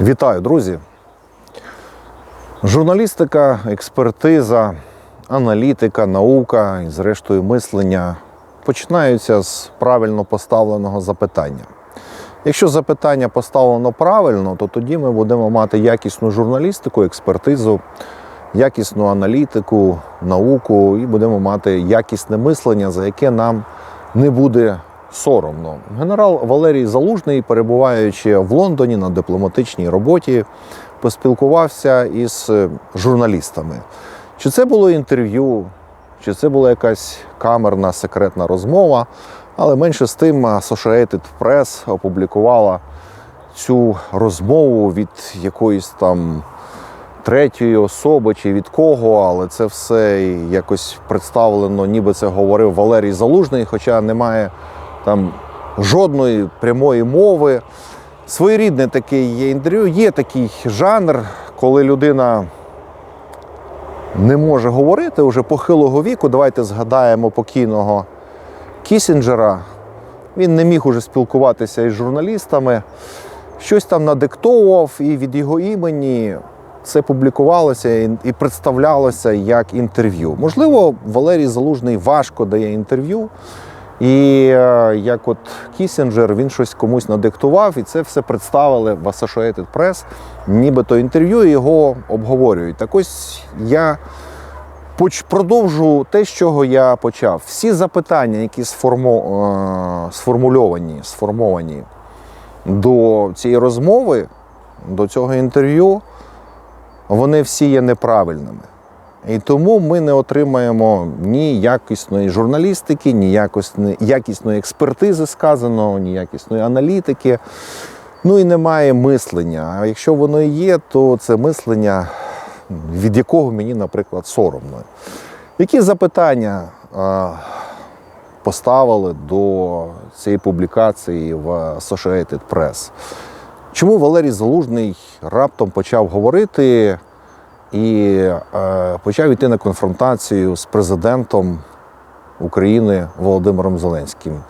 Вітаю, друзі! Журналістика, експертиза, аналітика, наука і, зрештою, мислення починаються з правильно поставленого запитання. Якщо запитання поставлено правильно, то тоді ми будемо мати якісну журналістику, експертизу, якісну аналітику, науку і будемо мати якісне мислення, за яке нам не буде соромно. Генерал Валерій Залужний, перебуваючи в Лондоні на дипломатичній роботі, поспілкувався із е, журналістами. Чи це було інтерв'ю, чи це була якась камерна секретна розмова, але менше з тим Associated Press опублікувала цю розмову від якоїсь там третьої особи чи від кого, але це все якось представлено, ніби це говорив Валерій Залужний, хоча немає там жодної прямої мови. Своєрідне таке є інтерв'ю. Є такий жанр, коли людина не може говорити вже похилого віку. Давайте згадаємо покійного Кісінджера. Він не міг уже спілкуватися із журналістами, щось там надиктовував, і від його імені це публікувалося і представлялося як інтерв'ю. Можливо, Валерій Залужний важко дає інтерв'ю. І е, як от Кісінджер, він щось комусь надиктував, і це все представили в Associated Press, нібито інтерв'ю і його обговорюють. Так ось я продовжу те, з чого я почав. Всі запитання, які сформо, е, сформульовані, сформовані до цієї розмови, до цього інтерв'ю, вони всі є неправильними. І тому ми не отримаємо ні якісної журналістики, ні якісної, якісної експертизи сказаного, ні якісної аналітики. Ну і немає мислення. А якщо воно і є, то це мислення, від якого мені, наприклад, соромно. Які запитання поставили до цієї публікації в Associated Press? Чому Валерій Залужний раптом почав говорити і е, почав йти на конфронтацію з президентом України Володимиром Зеленським?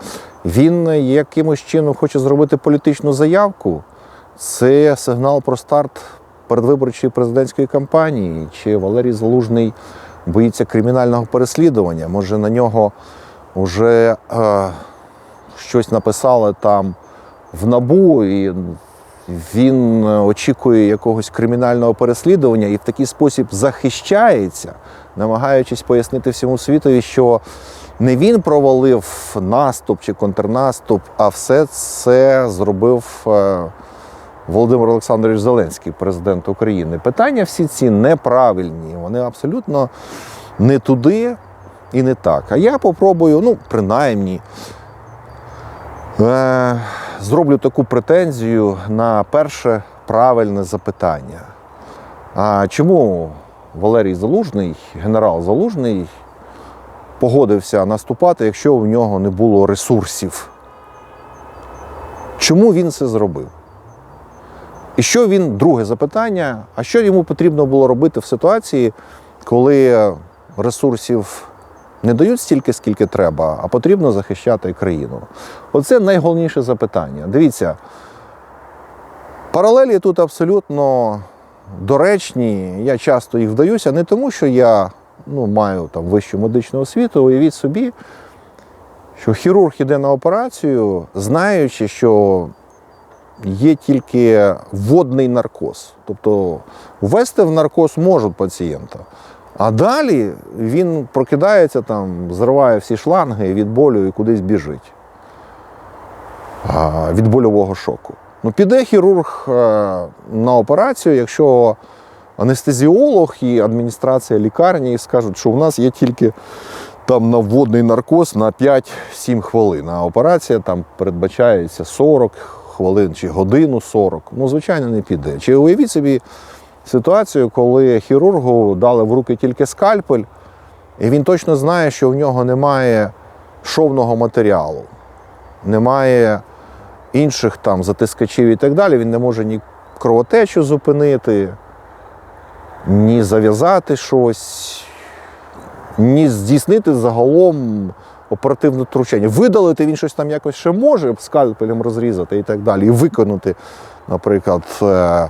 Він якимось чином хоче зробити політичну заявку. Це сигнал про старт передвиборчої президентської кампанії. Чи Валерій Залужний боїться кримінального переслідування? Може на нього вже е, щось написали там в набу, і він очікує якогось кримінального переслідування і в такий спосіб захищається, намагаючись пояснити всьому світові, що не він провалив наступ чи контрнаступ, а все це зробив е, Володимир Олександрович Зеленський, президент України. Питання всі ці неправильні, вони абсолютно не туди і не так. А я попробую, ну, принаймні, е, зроблю таку претензію на перше правильне запитання. А чому Валерій Залужний, генерал Залужний, погодився наступати, якщо у нього не було ресурсів? Чому він це зробив? І що він, друге запитання, а що йому потрібно було робити в ситуації, коли ресурсів не дають стільки, скільки треба, а потрібно захищати країну? Оце найголовніше запитання. Дивіться, паралелі тут абсолютно доречні. Я часто їх вдаюся, не тому, що я ну, маю там вищу медичну освіту. Уявіть собі, що хірург іде на операцію, знаючи, що є тільки водний наркоз. Тобто ввести в наркоз можуть пацієнта. А далі він прокидається, там, зриває всі шланги від болю і кудись біжить а, від больового шоку. Ну, піде хірург е, на операцію, якщо анестезіолог і адміністрація лікарні скажуть, що у нас є тільки там на наркоз на 5-7 хвилин, а операція там передбачається 40 хвилин чи годину 40. Ну, звичайно, не піде. Чи уявіть собі ситуацію, коли хірургу дали в руки тільки скальпель, і він точно знає, що в нього немає шовного матеріалу, немає інших там затискачів і так далі. Він не може ні кровотечу зупинити, ні зав'язати щось, ні здійснити загалом оперативне втручання. Видалити він щось там якось ще може, скальпелем розрізати і так далі, і виконати, наприклад, е,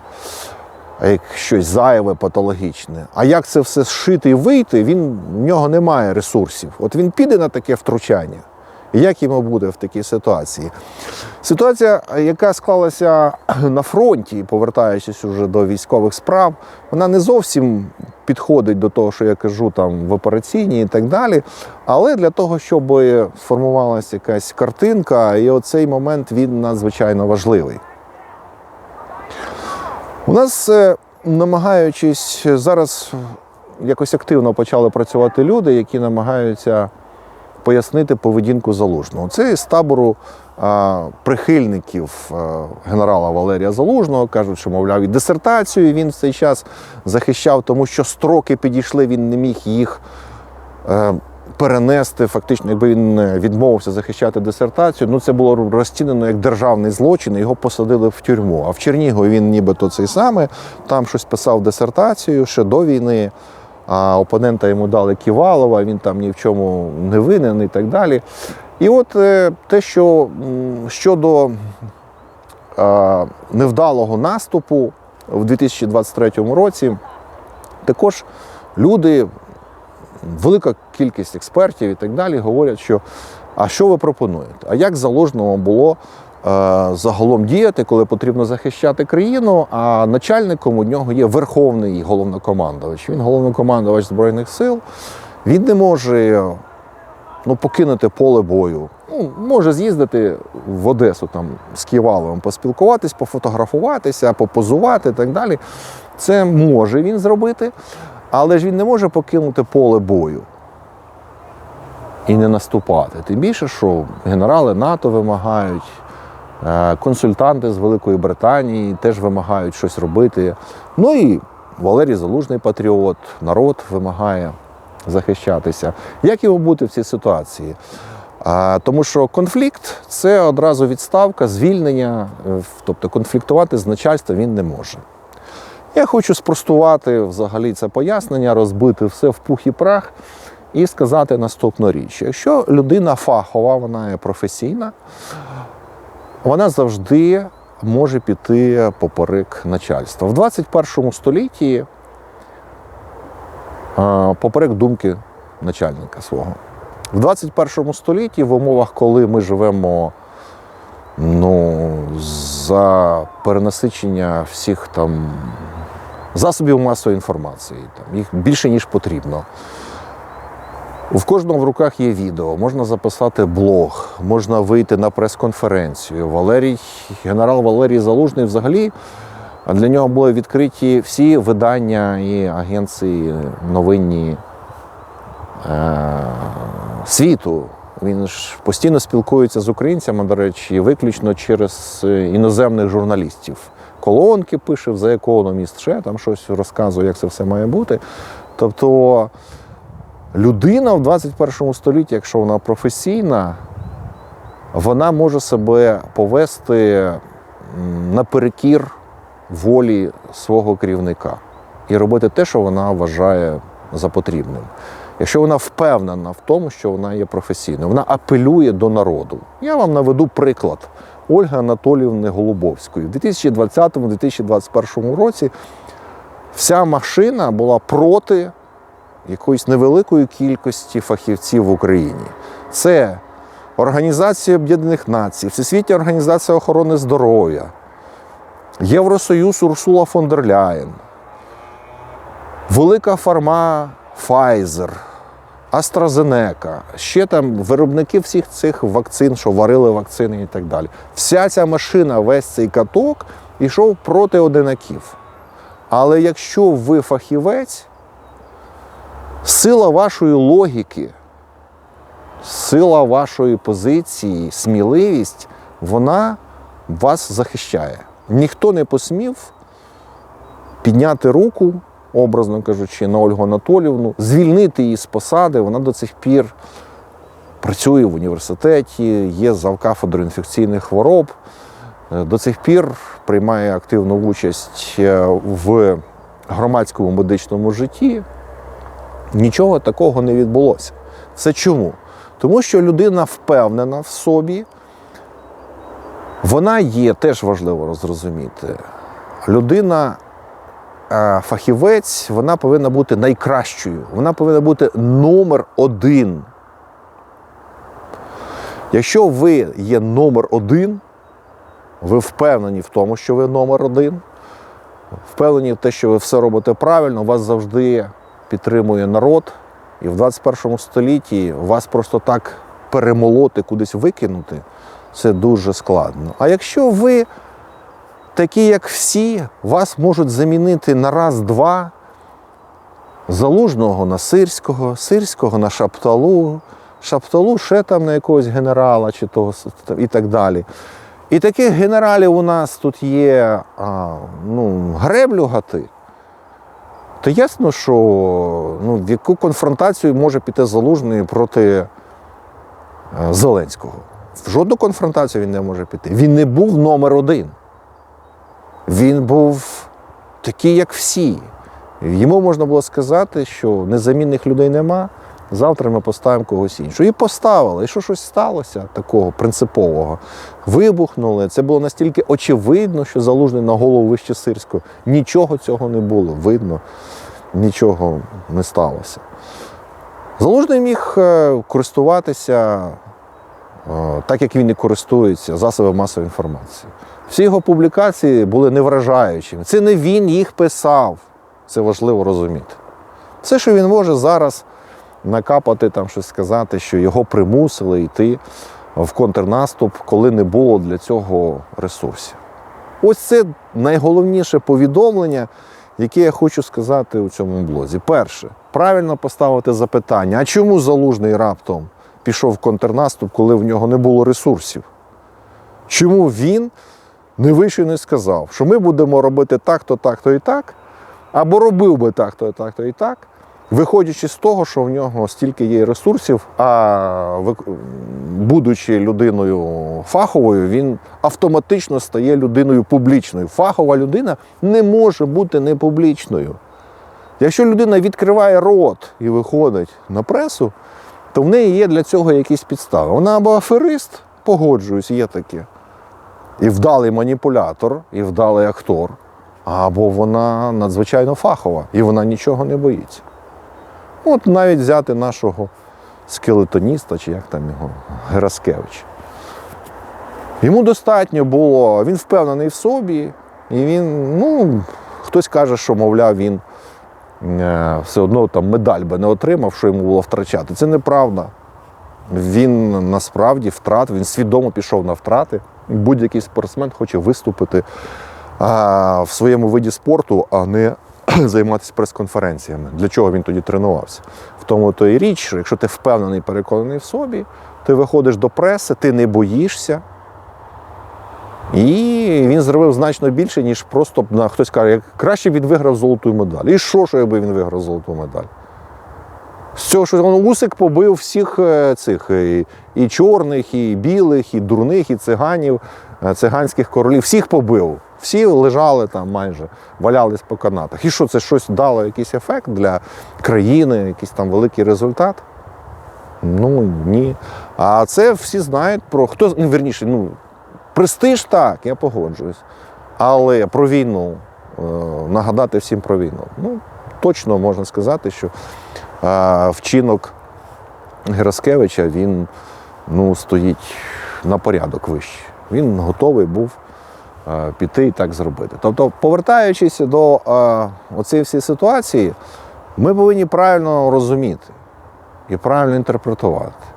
щось зайве, патологічне. А як це все зшити і вийти, він, в нього немає ресурсів. От він піде на таке втручання. Як йому буде в такій ситуації? Ситуація, яка склалася на фронті, повертаючись уже до військових справ, вона не зовсім підходить до того, що я кажу там в операційній і так далі. Але для того, щоб сформувалася якась картинка, і оцей момент він надзвичайно важливий. У нас, е, намагаючись зараз якось активно почали працювати люди, які намагаються пояснити поведінку залужного. Це з табору а, прихильників а, генерала Валерія Залужного. кажуть, що, мовляв, і дисертацію він в цей час захищав, тому що строки підійшли, він не міг їх. е, Перенести фактично, якби він відмовився захищати дисертацію, ну це було розцінено як державний злочин, і його посадили в тюрму. А в Чернігові він нібито цей саме, там щось писав дисертацію ще до війни, а опонента йому дали Ківалова, він там ні в чому не винен і так далі. І от е, те, що щодо е, невдалого наступу в 2023 році, також люди велика кількість експертів і так далі говорять, що а що ви пропонуєте? А як заложному було е, загалом діяти, коли потрібно захищати країну? А начальником у нього є верховний головнокомандувач. Він головнокомандувач Збройних сил. Він не може ну, покинути поле бою. Ну, може з'їздити в Одесу там з Ківаловим, поспілкуватись, пофотографуватися, попозувати і так далі. Це може він зробити, але ж він не може покинути поле бою і не наступати. Тим більше, що генерали НАТО вимагають, е, консультанти з Великої Британії теж вимагають щось робити. Ну і Валерій Залужний патріот, народ вимагає захищатися. Як йому бути в цій ситуації? Тому що конфлікт це одразу відставка, звільнення, е, тобто конфліктувати з начальством він не може. Я хочу спростувати взагалі це пояснення, розбити все в пух і прах і сказати наступну річ. Якщо людина фахова, вона є професійна, вона завжди може піти поперек начальства. В 21 столітті поперек думки начальника свого. В 21 столітті, в умовах, коли ми живемо ну, за перенасичення всіх там засобів масової інформації, там, їх більше, ніж потрібно. В кожного в руках є відео, можна записати блог, можна вийти на прес-конференцію. Валерій, генерал Валерій Залужний взагалі для нього були відкриті всі видання і агенції новинні е, світу. Він ж постійно спілкується з українцями, до речі, виключно через е, іноземних журналістів. Колонки пише The Economist, ще там щось розказує, як це все має бути. Тобто людина в 21 столітті, якщо вона професійна, вона може себе повести наперекір волі свого керівника і робити те, що вона вважає за потрібним. Якщо вона впевнена в тому, що вона є професійною, вона апелює до народу. Я вам наведу приклад Ольги Анатоліївни Голубовської. У 2020-2021 році вся машина була проти якоїсь невеликої кількості фахівців в Україні. Це Організація Об'єднаних Націй, Всесвітня організація охорони здоров'я, Євросоюз Урсула фон дер Ляєн, Велика фарма Pfizer, AstraZeneca, ще там виробники всіх цих вакцин, що варили вакцини і так далі. Вся ця машина, весь цей каток йшов проти одинаків. Але якщо ви фахівець, сила вашої логіки, сила вашої позиції, сміливість, вона вас захищає. Ніхто не посмів підняти руку, образно кажучи, на Ольгу Анатолівну, звільнити її з посади. Вона до цих пір працює в університеті, є завкафедрою інфекційних хвороб. Е, До цих пір приймає активну участь е, в громадському медичному житті. Нічого такого не відбулося. Це чому? Тому що людина впевнена в собі, вона є, теж важливо зрозуміти. Людина, фахівець, вона повинна бути найкращою, вона повинна бути номер один. Якщо ви є номер один, ви впевнені в тому, що ви номер один, впевнені в те, що ви все робите правильно, вас завжди підтримує народ. І в 21 столітті вас просто так перемолоти, кудись викинути, це дуже складно. А якщо ви такі, як всі, вас можуть замінити на раз-два, залужного на сирського, сирського на шапталу, шапталу ще там на якогось генерала чи того і так далі. І таких генералів у нас тут є а, ну, греблю гати. То ясно, що ну, в яку конфронтацію може піти залужний проти е, Зеленського. В жодну конфронтацію він не може піти. Він не був номер один. Він був такий, як всі. Йому можна було сказати, що незамінних людей нема. Завтра ми поставимо когось іншого. І поставили. І що щось сталося такого принципового. Вибухнули. Це було настільки очевидно, що залужний на голову вище Сирського. Нічого цього не було. Видно, нічого не сталося. Залужний міг е, користуватися так, як він і користується засобами масової інформації. Всі його публікації були невражаючими. Це не він їх писав. Це важливо розуміти. Все, що він може зараз накапати, там щось сказати, що його примусили йти в контрнаступ, коли не було для цього ресурсів. Ось це найголовніше повідомлення, яке я хочу сказати у цьому блозі. Перше, правильно поставити запитання, а чому залужний раптом пішов в контрнаступ, коли в нього не було ресурсів? Чому він не вийшов і не сказав, що ми будемо робити так-то, так-то і так, або робив би так-то, так-то і так, виходячи з того, що в нього стільки є ресурсів, а будучи людиною фаховою, він автоматично стає людиною публічною. Фахова людина не може бути не публічною. Якщо людина відкриває рот і виходить на пресу, то в неї є для цього якісь підстави. Вона або аферист, погоджуюсь, є таке. І вдалий маніпулятор, і вдалий актор, або вона надзвичайно фахова, і вона нічого не боїться. От навіть взяти нашого скелетоніста, чи як там його, Гераскевич. Йому достатньо було, він впевнений в собі, і він, ну, хтось каже, що, мовляв, він все одно там медаль би не отримав, що йому було втрачати. Це неправда. Він насправді втратив, він свідомо пішов на втрати. Будь-який спортсмен хоче виступити а, в своєму виді спорту, а не займатися прес-конференціями. Для чого він тоді тренувався? В тому то і річ, що якщо ти впевнений, переконаний в собі, ти виходиш до преси, ти не боїшся. І він зробив значно більше, ніж просто на хтось каже, як краще він виграв золоту медаль. І що, що якби він виграв золоту медаль? З цього, що Усик побив всіх е, цих і, і чорних, і білих, і дурних, і циганів, е, циганських королів. Всіх побив. Всі лежали там майже, валялись по канатах. І що це щось дало якийсь ефект для країни, якийсь там великий результат? Ну ні. А це всі знають про хто ну, верніше, ну, престиж так, я погоджуюсь. Але про війну, е, нагадати всім про війну. Ну, точно можна сказати, що е, вчинок Гераскевича він ну, стоїть на порядок вище. Він готовий був е, піти і так зробити. Тобто, повертаючись до оцієї всієї ситуації, ми повинні правильно розуміти і правильно інтерпретувати.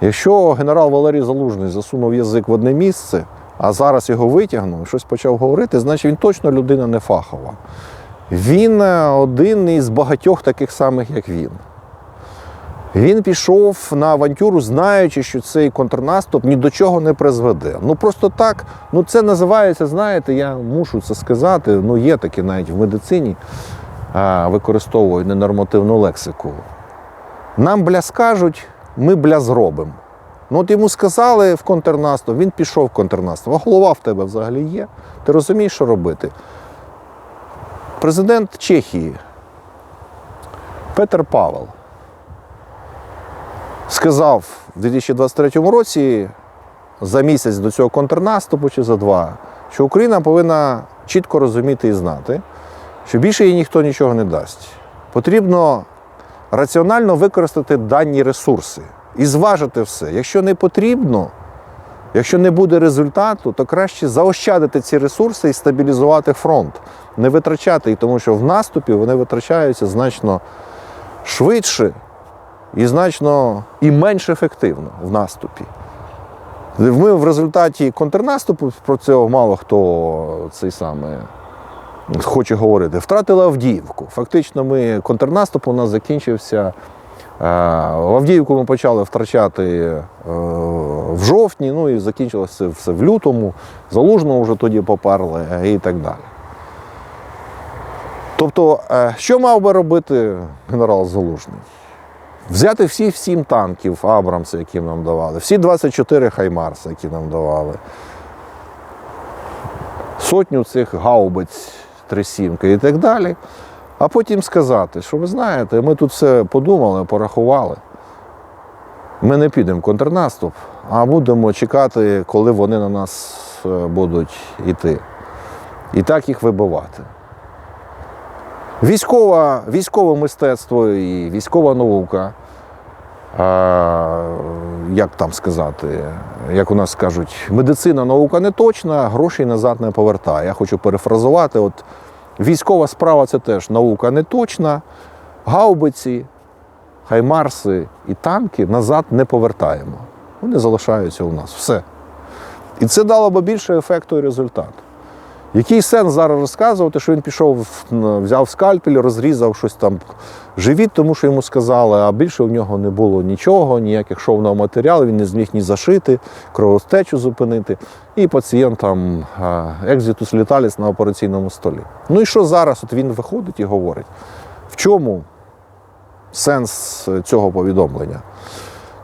Якщо генерал Валерій Залужний засунув язик в одне місце, а зараз його витягнув щось почав говорити, значить він точно людина не фахова. Він е, один із багатьох таких самих, як він. Він пішов на авантюру, знаючи, що цей контрнаступ ні до чого не призведе. Ну просто так, ну це називається, знаєте, я мушу це сказати. Ну, є таке навіть в медицині, використовують ненормативну лексику. Нам бля скажуть, ми бля зробимо. Ну от йому сказали в контрнаступ, він пішов в контрнаступ. А голова в тебе взагалі є. Ти розумієш, що робити? Президент Чехії Петер Павел. сказав в 2023 році, за місяць до цього контрнаступу чи за два, що Україна повинна чітко розуміти і знати, що більше їй ніхто нічого не дасть. Потрібно раціонально використати дані ресурси і зважити все. Якщо не потрібно, якщо не буде результату, то краще заощадити ці ресурси і стабілізувати фронт, не витрачати їх, тому що в наступі вони витрачаються значно швидше і значно і менш ефективно в наступі. Ми в результаті контрнаступу про це мало хто цей саме хоче говорити. Втратили Авдіївку. Фактично, ми контрнаступ у нас закінчився. е, В Авдіївку ми почали втрачати е, в жовтні, ну і закінчилося все в лютому. Залужного вже тоді поперли е, і так далі. Тобто, е, що мав би робити генерал Залужний? Взяти всі сім танків Абрамса, які нам давали, всі 24 Хаймарса, які нам давали, сотню цих гаубиць трисімки і так далі. А потім сказати, що ви знаєте, ми тут все подумали, порахували. Ми не підемо в контрнаступ, а будемо чекати, коли вони на нас е, будуть йти. І так їх вибивати. Військова, військове мистецтво і військова наука, як там сказати, як у нас кажуть, медицина наука не точна, грошей назад не повертає. Я хочу перефразувати. От військова справа це теж наука не точна, гаубиці, хаймарси і танки назад не повертаємо. Вони залишаються у нас. Все. І це дало би більше ефекту і результату. Який сенс зараз розказувати, що він пішов, взяв скальпель, розрізав щось там живіт, тому що йому сказали, а більше в нього не було нічого, ніяких шовного матеріалу, він не зміг ні зашити, кровостечу зупинити. І пацієнт там екзитус літаліс на операційному столі. Ну і що зараз? От він виходить і говорить, в чому сенс цього повідомлення?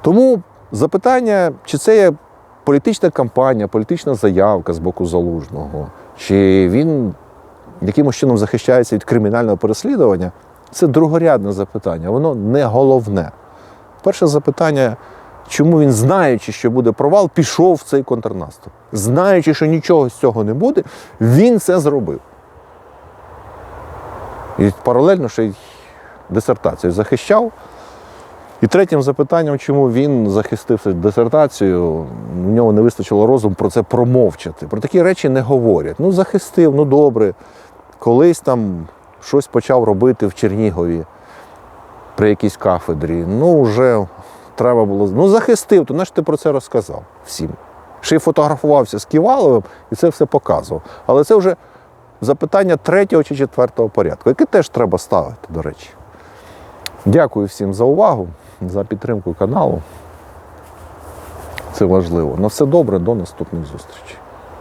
Тому запитання, чи це є політична кампанія, політична заявка з боку залужного, чи він якимось чином захищається від кримінального переслідування, це другорядне запитання, воно не головне. Перше запитання, чому він, знаючи, що буде провал, пішов в цей контрнаступ. Знаючи, що нічого з цього не буде, він це зробив. І паралельно ще й дисертацію захищав. І третім запитанням, чому він захистив дисертацію, в нього не вистачило розуму про це промовчати. Про такі речі не говорять. Ну, захистив, ну добре. Колись там щось почав робити в Чернігові при якійсь кафедрі. Ну, вже треба було. Ну, захистив, то наш ти про це розказав всім. Ще й фотографувався з Ківаловим і це все показував. Але це вже запитання третього чи четвертого порядку, яке теж треба ставити, до речі. Дякую всім за увагу, за підтримку каналу. Це важливо. На все добре, до наступних зустрічей.